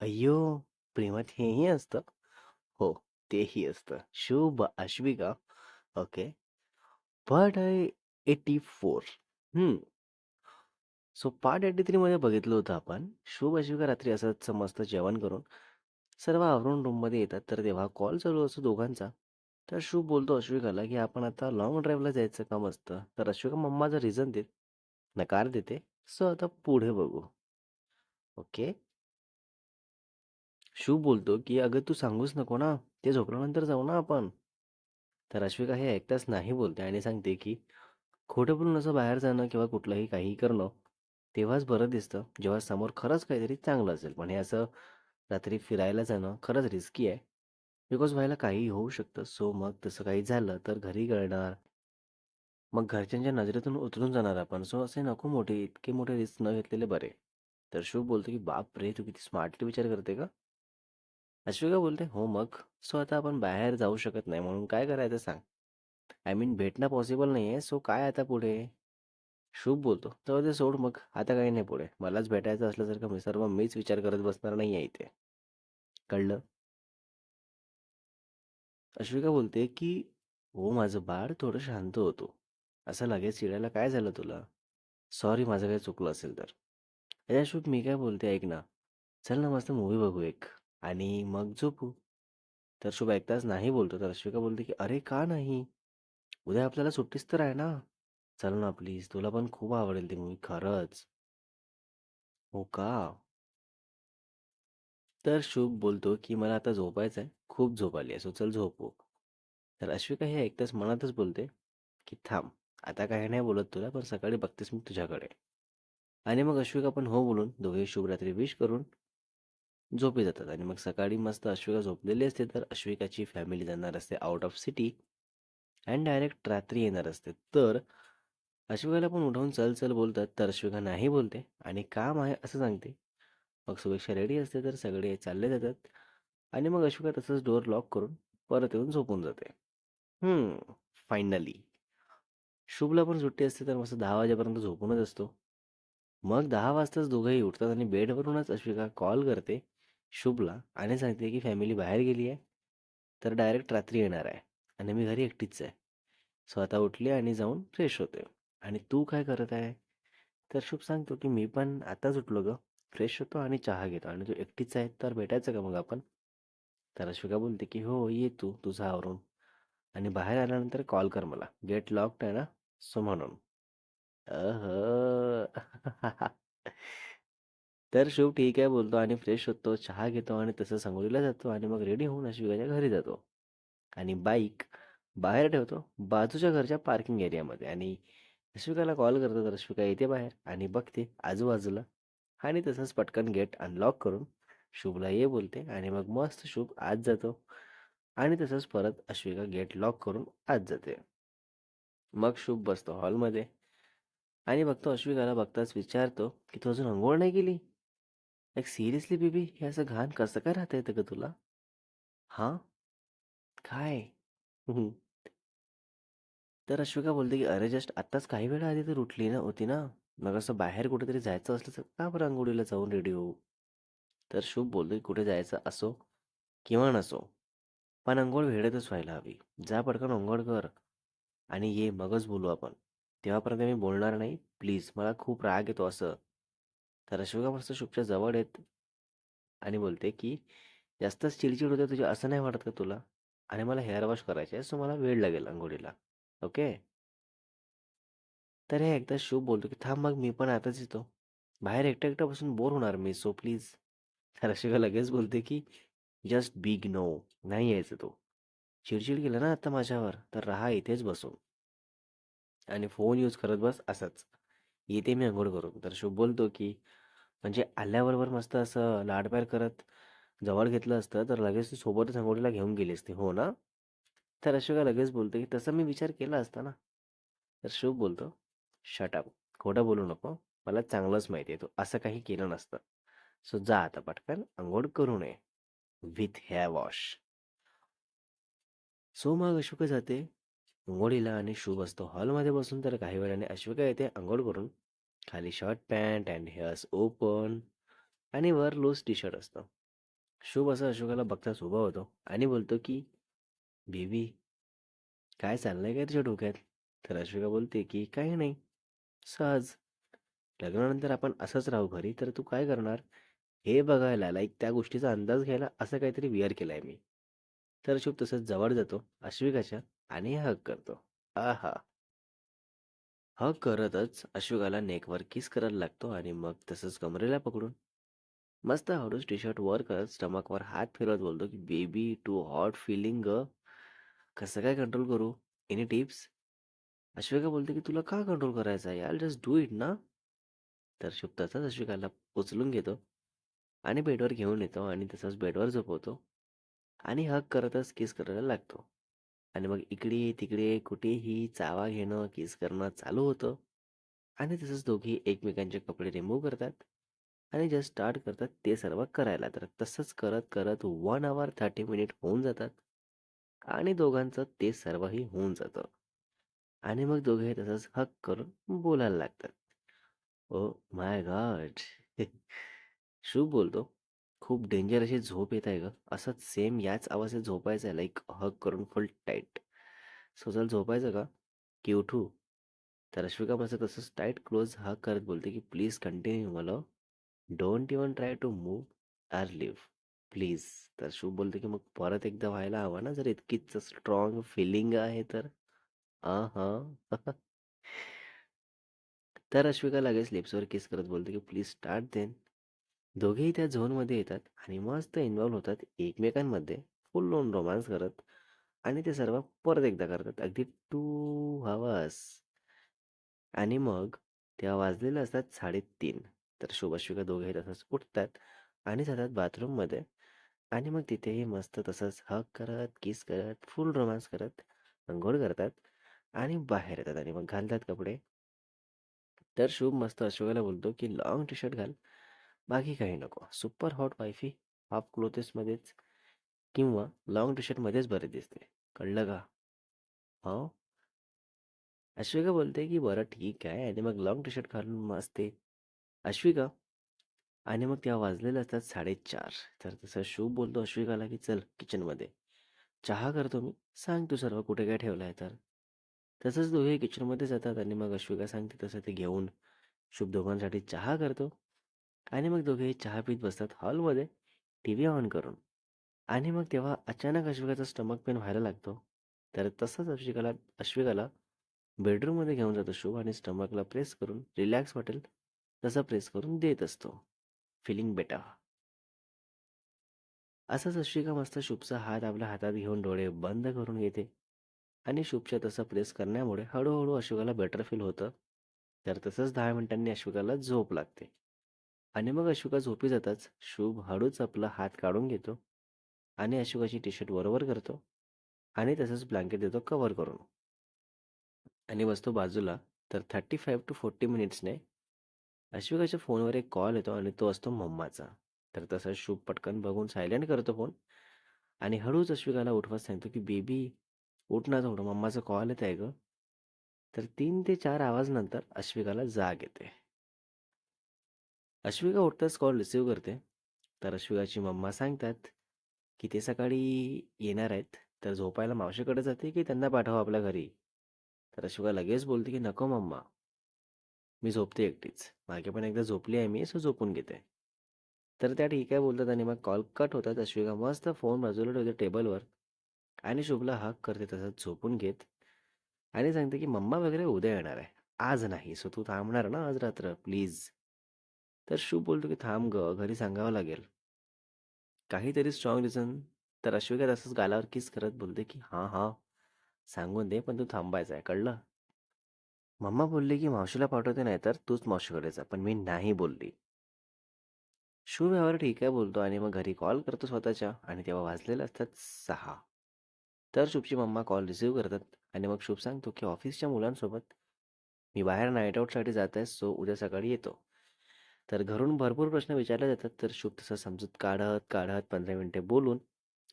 अय्यो! प्रेमात हेही असतं? हो, तेही असतं. शुभ अश्विका. ओके. पार्ट आहे 84. हं. सो पार्ट 83 मध्ये बघितलं होतं आपण. शुभ अश्विका रात्री असंच मस्त जेवण करून सर्व आवरून रूममध्ये येतात. तर तेव्हा कॉल चालू असतो दोघांचा. तर शुभ बोलतो अश्विकाला, की "आपण आता लाँग ड्राईव्हला जायचं का मस्त?" तर अश्विका मम्माचं रिझन देत नकार देते. सो आता पुढे बघू. ओके. शिव बोलतो, की "अगं तू सांगूच नको ना. ते झोपल्यानंतर जाऊ ना आपण." तर अश्विका हे ऐकताच नाही बोलते आणि सांगते, की "खोटं बोलून असं बाहेर जाणं किंवा कुठलंही काहीही करणं, तेव्हाच बरं दिसतं, जेव्हा समोर खरंच काहीतरी चांगलं असेल. पण हे असं रात्री फिरायला जाणं खरंच रिस्की आहे. बिकॉज व्हायला काहीही होऊ शकतं. सो मग तसं काही झालं तर घरी कळणार. मग घरच्यांच्या नजरेतून उतरून जाणार आपण. सो असे नको मोठे इतके मोठे रिस्क न घेतलेले बरे." तर शुभ बोलतो, की बाप रे तू किती स्मार्टली विचार करते का अश्विका बोलते, "हो मग. सो आता आपण बाहेर जाऊ शकत नाही म्हणून काय करायचं सांग? आय मीन भेटणं पॉसिबल नाही आहे सो काय आता पुढे?" शुभ बोलतो, तर ते सोड मग. आता काही नाही पुढे. मलाच भेटायचं असलं तर का मी सर्व मीच विचार करत बसणार नाही आहे इथे. कळलं?" अश्विका बोलते, की "हो माझं बाळ थोडं शांत होतो असं लगेच चिडायला काय झालं तुला? सॉरी माझं काही चुकलं असेल तर." "अरे शुभ मी काय बोलते ऐक ना. चल ना मस्त मूवी बघू एक आणि मग झोपू." तर शुभ ऐकताच नाही बोलतो. तर अश्विका बोलते, की "अरे का नाही? उद्या आपल्याला सुट्टीच तर आहे ना. चल ना प्लीज. तुला पण खूप आवडेल ती मूव्ही खरंच." "हो का?" तर शुभ बोलतो, की "मला आता झोपायचं आहे. खूप झोप आली आहे. सो चल झोपू." तर अश्विका हे ऐकताच मनातच बोलते, की "थांब. आता काही नाही बोलत तुला, पण सकाळी बघतेस मी तुझ्याकडे." आणि मग अश्विका पण हो बोलून दोघे शुभ रात्री विश करून झोपी जातात आणि मग सकाळी मस्त अश्विका झोपलेली असते तर अश्विकाची फॅमिली जाणार असते out of city and direct रात्री येणार असते. तर अश्विकाला पण उठवून चल चल बोलतात तर अश्विका नाही बोलते आणि काम आहे असं सांगते. मग सुभेक्षा रेडी असते तर सगळे चालले जातात आणि मग अश्विका तसंच डोअर लॉक करून परत येऊन झोपून जाते. हम्म, फायनली. शुभला पण सुट्टी असते तर मस्त दहा वाजेपर्यंत झोपूनच असतो. मग दहा वाजताच दोघंही उठतात आणि बेडवरूनच अश्विका कॉल करते शुभला आणि सांगते की फॅमिली बाहेर गेली आहे. तर डायरेक्ट रात्री येणार आहे आणि मी घरी एकटीच आहे. सो आता उठली आणि जाऊन फ्रेश होते. आणि तू काय करत आहे? तर शुभ सांगतो की मी पण आताच उठलो गं. फ्रेश होतो आणि चहा घेतो आणि तू एकटीच आहे तर भेटायचं का मग आपण? तर अश्विका बोलते की हो ये तू तुझं आवरून आणि बाहेर आल्यानंतर कॉल कर मला. गेट लॉक्ड आहे ना? सो म्हणून. अह तर शुभ ठीक आहे बोलतो आणि फ्रेश होतो, चहा घेतो आणि तसं संगोलीला जातो आणि मग रेडी होऊन अश्विकाच्या घरी जातो. आणि बाईक बाहेर ठेवतो बाजूच्या घरच्या पार्किंग एरियामध्ये आणि अश्विकाला कॉल करतो तर अश्विका येते बाहेर आणि बघते आजूबाजूला आणि तसंच पटकन गेट अनलॉक करून शुभला ये बोलते आणि मग मस्त शुभ आत जातो आणि तसंच परत अश्विका गेट लॉक करून आत जाते. मग शुभ बसतो हॉलमध्ये आणि बघतो अश्विकाला बघताच विचारतो, की "तू अजून अंघोळ नाही केली?" लाईक सिरियसली बेबी हे असं घाण कसं काय राहता येतं का तुला? हां? काय? तर अश्विका बोलते, की "अरे जस्ट आत्ताच काही वेळा आधी तर उठली ना होती ना. मग असं बाहेर कुठेतरी जायचं असलं तर का बरं अंघोळीला जाऊन रेडी होऊ?" तर शुभ बोलतो, की "कुठे जायचं असो किंवा नसो, पण अंघोळ वेळेतच व्हायला हवी. जा पडकन अंघोळ कर आणि ये मगच बोलू आपण. तेव्हापर्यंत मी बोलणार नाही प्लीज. मला खूप राग येतो असं." तर अश्विका मस्त शुभच्या जवळ आहेत आणि बोलते, की "जास्तच चिडचिड होते तुझी असं नाही वाटत का तुला? आणि मला हेअर वॉश करायचे आहे, सो मला वेळ लागेल अंघोळीला. ओके?" तर हे एकदा शुभ बोलतो, की "थांब मग मी पण आताच येतो. बाहेर एकटं-एकटं बसून बोर होणार मी, सो प्लीज." तर अश्विका लगेच बोलते, की "जस्ट बिग नो. नाही यायचं तो चिडचिड केलं ना आता माझ्यावर, तर राहा इथेच बसून आणि फोन यूज करत बस असंच. येते मी अंघोळ करून." तर शुभ बोलतो, की "म्हणजे आल्याबरोबर मस्त असं लाडप्यार करत जवळ घेतलं असतं, तर लगेच तू सोबतच अंघोळीला घेऊन गेली असते हो ना?" तर अशोका लगेच बोलतो की "तसा मी विचार केला असता ना." तर शुभ बोलतो, शटअप खोटं बोलू नको. मला चांगलंच माहिती आहे तू असं काही केलं नसतं. सो जा आता पटकन अंघोळ करू नये विथ हेअर वॉश." सो मग अशोका जाते अंघोळीला आणि शुभ असतो हॉलमध्ये बसून. तर काही वेळाने अश्विका येते अंघोळ करून. खाली shirt pant and hairs open आणि वर लूज टी शर्ट असतं. शुभ असं अशोकाला बघताच उभा होतो आणि बोलतो की बेबी काय चाललंय काय तुझ्या डोक्यात? तर अशोका बोलते की काही नाही. सहज. लग्नानंतर आपण असंच राहू घरी तर तू काय करणार? हे बघायला लाईक त्या गोष्टीचा अंदाज घ्यायला असं काहीतरी विअर आहे मी. तर शुभ तसंच जवळ जातो अश्विकाच्या आणि हक करतो. आहा. हक करतच अश्विकाला नेकवर किस करायला लागतो आणि मग तसंच कमरेला पकडून. मस्त हळूच टी शर्ट वर करत स्टमकवर हात फिरवत बोलतो की बेबी टू हॉट फिलिंग ग. कसं काय कंट्रोल करू? Any tips? अश्विका बोलते की तुला का कंट्रोल करायचं आहे? आय जस्ट डू इट ना? तर शुभ तसाच अश्विकाला उचलून घेतो आणि बेडवर घेऊन येतो आणि तसंच बेडवर झोपवतो आणि हक करतच किस करायला लागतो. आणि मग इकडे तिकडे कुठेही चावा घेणं किस करणं चालू होतं. आणि तसंच दोघी एकमेकांचे कपडे रिमूव्ह करतात आणि जस्ट स्टार्ट करतात ते सर्व करायला. तर तसंच करत करत वन आवर थर्टी मिनिट होऊन जातात आणि दोघांचं ते सर्वही होऊन जातं. आणि मग दोघे तसंच हक करून बोलायला लागतात. ओ माय गॉड! शुभ बोलतो. खूप डेंजर अशी झोप येत आहे ग. असंच सेम याच आवाजात झोपायचं आहे लाईक हक करून फुल टाईट. सो चल झोपायचं का की उठू. तर अश्विका माझं तसंच टाईट क्लोज हक करत बोलते की प्लीज कंटिन्यू मला. Don't even try to move or leave. Please. तर शुभ बोलते की मग परत एकदा व्हायला हवा ना जर इतकीच स्ट्रॉंग फिलिंग आहे तर. हां तर अश्विका लगेच लिप्सवर किस करत बोलते की प्लीज स्टार्ट देन. दोघेही त्या झोनमध्ये येतात आणि मस्त इन्वॉल्व्ह होतात एकमेकांमध्ये. फुल लोन रोमांस करत आणि ते सर्व परत एकदा करतात. अगदी टू हवर्स आणि मग तेव्हा वाजलेलं असतात साडेतीन. तर शुभ दोघेही तसंच उठतात आणि जातात बाथरूममध्ये. आणि मग तिथेही मस्त तसंच हक करत किस करत फुल रोमांस करत अंघोळ करतात आणि बाहेर येतात आणि मग घालतात कपडे. तर शुभ मस्त अशोकाला बोलतो की लॉंग टी शर्ट घाल. बाकी काही नको. सुपर हॉट वायफी हाफ क्लोथेसमध्येच किंवा लॉंग टी शर्टमध्येच बरे दिसते. कळलं का? हो अश्विका बोलते की बरं ठीक आहे. आणि मग लॉंग टी शर्ट घालून असते अश्विका? आणि मग तेव्हा वाजलेले असतात साडेचार. तर तसं शुभ बोलतो अश्विकाला की चल किचनमध्ये चहा करतो मी. सांग तू सर्व कुठे काय ठेवलं आहे तर. तसंच दोघे किचनमध्ये जातात आणि मग अश्विका सांगते तसं ते घेऊन शुभ दोघांसाठी चहा करतो. आणि मग दोघे चहा पीत बसतात हॉलमध्ये टी व्ही ऑन करून. आणि मग तेव्हा अचानक अश्विकाचा स्टमक पेन व्हायला लागतो. तर तसंच अश्विकाला अश्विकाला बेडरूममध्ये घेऊन जातो शुभ आणि स्टमकला प्रेस करून रिलॅक्स वाटेल तसं प्रेस करून देत असतो. फिलिंग बेटा असंच अश्विका मस्त शुभचा हात आपल्या हातात घेऊन डोळे बंद करून घेते. आणि शुभच्या तसं प्रेस करण्यामुळे हळूहळू अश्विकाला बेटर फील होतं. तर तसंच दहा मिनिटांनी अश्विकाला झोप लागते. आणि मग अशोका झोपी जाताच शुभ हळूच आपला हात काढून घेतो आणि अशोकाची टी शर्ट बरोबर करतो आणि तसंच ब्लँकेट देतो कवर करून. आणि बसतो बाजूला तर थर्टी फाईव्ह टू फोर्टी मिनिट्सने अश्विकाच्या फोनवर एक कॉल येतो आणि तो असतो मम्माचा. तर तसा शुभ पटकन बघून सायलेंट करतो फोन आणि हळूच अश्विकाला उठवत सांगतो की बेबी उठ ना थोडं मम्माचा कॉल येत आहे ग. तर तीन ते चार आवाज नंतर अश्विकाला जाग येते. अश्विका उठताच कॉल रिसीव्ह करते. तर अश्विकाची मम्मा सांगतात की ते सकाळी येणार आहेत. तर झोपायला मावशीकडे जाते की त्यांना पाठवा आपल्या घरी. तर अश्विका लगेच बोलते की नको मम्मा. मी झोपते एकटीच. मागे पण एकदा झोपली आहे मी सो झोपून घेते. तर त्या ठीक आहे बोलतात आणि मग कॉल कट होतात. अश्विका मस्त फोन बाजूला ठेवते टेबलवर आणि शुभला हक करते तसंच झोपून घेत आणि सांगते की मम्मा वगैरे उद्या येणार आहे. आज नाही. सो तू थांबणार ना आज रात्र. प्लीज. तर शिव बोलतो की थांब ग घरी सांगावं लागेल. काहीतरी स्ट्रॉंग रिझन तर अश्विका तसंच गालावर किस करत बोलते की हां हां सांगून दे पण तू थांबायचा आहे कळलं? मम्मा बोलली की मावशीला पाठवते नाही तर तूच मावशीकडे जा पण मी नाही बोलली. शुभ व्यवहार ठीक आहे बोलतो आणि मग घरी कॉल करतो स्वतःच्या आणि तेव्हा वाजलेले असतात सहा. तर शुभची मम्मा कॉल रिसीव्ह करतात आणि मग शुभ सांगतो की ऑफिसच्या मुलांसोबत मी बाहेर नाईट आऊटसाठी जात आहे सो उद्या सकाळी येतो. तर घरून भरपूर प्रश्न विचारले जातात. तर शुभ तसं समजूत काढत काढत पंधरा मिनटे बोलून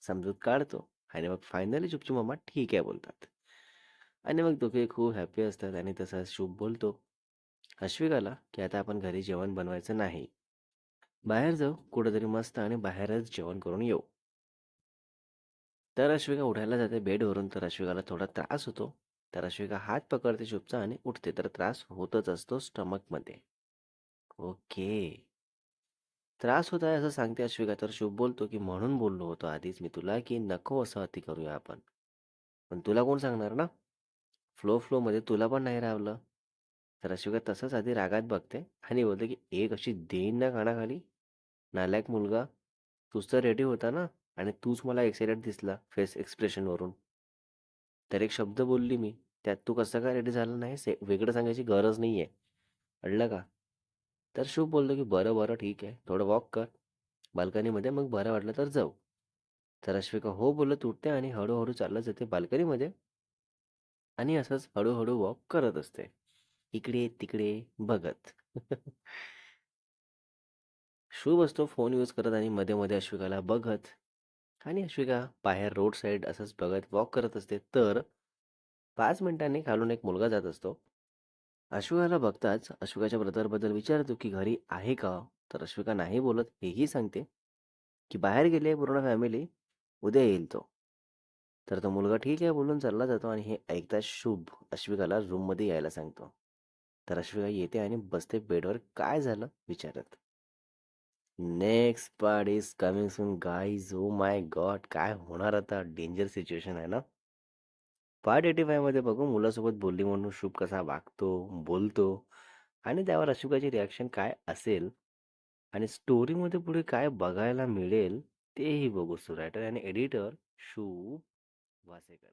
समजूत काढतो. आणि मग फायनली शुभची मम्मा ठीक आहे बोलतात. आणि मग दोघे खूप हॅपी असतात आणि तसा शुभ बोलतो. अश्विकाला की आता आपण घरी जेवण बनवायचं नाही. बाहेर जाऊ कुठेतरी मस्त आणि बाहेरच जेवण करून येऊ. तर अश्विका उठायला जाते बेडवरून. तर अश्विकाला थोडा त्रास होतो. तर अश्विका हात पकडते शुभचा आणि उठते. तर त्रास होतच असतो स्टमकमध्ये ओके. त्रास होत आहे असं सांगते अश्विका तर शुभ बोलतो की म्हणून बोललो होतो आधीच मी तुला की नको असं अति करूया आपण. पण तुला कोण सांगणार ना? फ्लो फ्लोमध्ये तुला पण नाही रावलं तर अश्विका तसंच आधी रागात बघते आणि बोलते की एक अशी देईन ना कानाखाली? नालायक मुलगा तूच तर रेडी होता ना? आणि तूच मला एक्सायटेड दिसला फेस एक्सप्रेशनवरून तर एक शब्द बोलली मी त्यात तू कसं काय रेडी झाला नाही से वेगळं सांगायची गरज नाही आहे कळलं का? तर शुभ बोलतो की बरं बरं ठीक आहे. थोडं वॉक कर. बाल्कनीमध्ये मग बरं वाटलं तर जाऊ. तर अश्विका हो बोलत उठते आणि हळूहळू चालत जाते बाल्कनीमध्ये. आणि असंच हळूहळू वॉक करत असते. इकडे तिकडे बघत. शुभ असतो फोन यूज करत आणि मध्ये मध्ये अश्विकाला बघत. आणि अश्विका बाहेर रोड साईड असंच बघत वॉक करत असते. तर पाच मिनिटांनी खालून एक मुलगा जात असतो. अश्विकाला बघताच अश्विकाच्या ब्रदरबद्दल विचारतो की घरी आहे का हो? तर अश्विका नाही बोलत हेही सांगते की बाहेर गेले पूर्ण फॅमिली उद्या येईल तो. तर तो मुलगा ठीक आहे बोलून चालला जातो आणि हे ऐकता शुभ अश्विकाला रूममध्ये यायला सांगतो. तर अश्विका येते आणि बसते बेडवर. काय झालं? विचारत. Next part is coming soon guys oh my god काय होणार आता? डेंजर सिच्युएशन आहे ना? पार्ट एटी फायमध्ये बघू मुलासोबत बोलली म्हणून शुभ कसा वागतो बोलतो आणि त्यावर अशुकाची रिॲक्शन काय असेल आणि स्टोरीमध्ये पुढे काय बघायला मिळेल तेही बघू सुरायटर आणि एडिटर शुभ वासेकर.